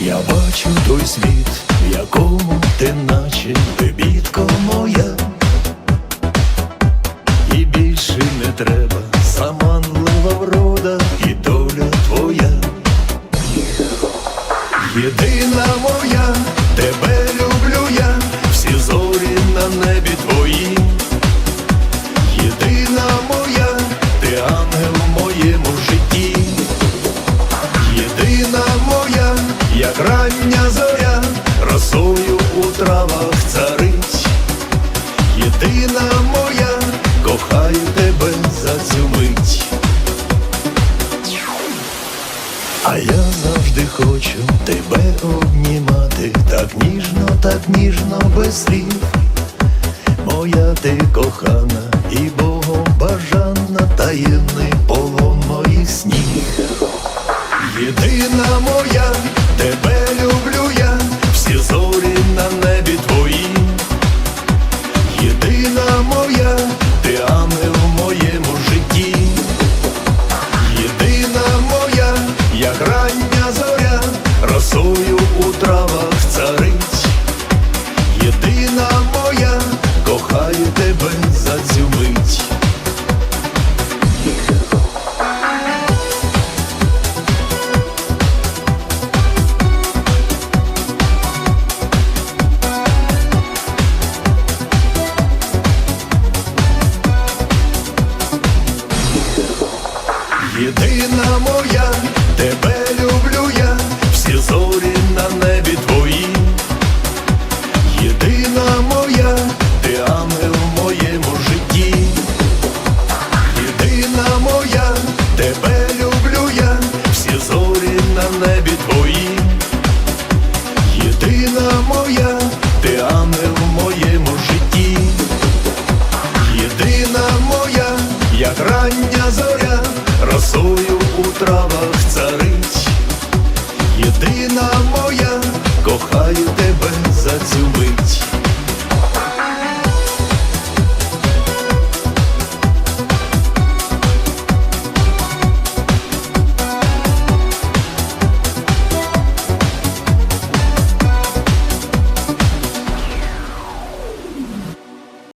Я бачу той світ, в якому ти наче дебітко моя. Як рання зоря, росою у травах царить. Єдина моя, кохаю тебе за цю мить. А я завжди хочу тебе обнімати, так ніжно, так ніжно без слів. Моя ти кохана і Богом бажана, таємний полон моїх снів. Єдина як єдина моя, тебе люблю я, всі зорі на небі твої, єдина моя, ти ангел в моєму житті, єдина моя, тебе люблю я, всі зорі на небі твої, єдина моя, ти ангел в моєму житті, єдина моя, як рання зоря красою у травах царить, єдина моя, кохаю тебе за цю мить.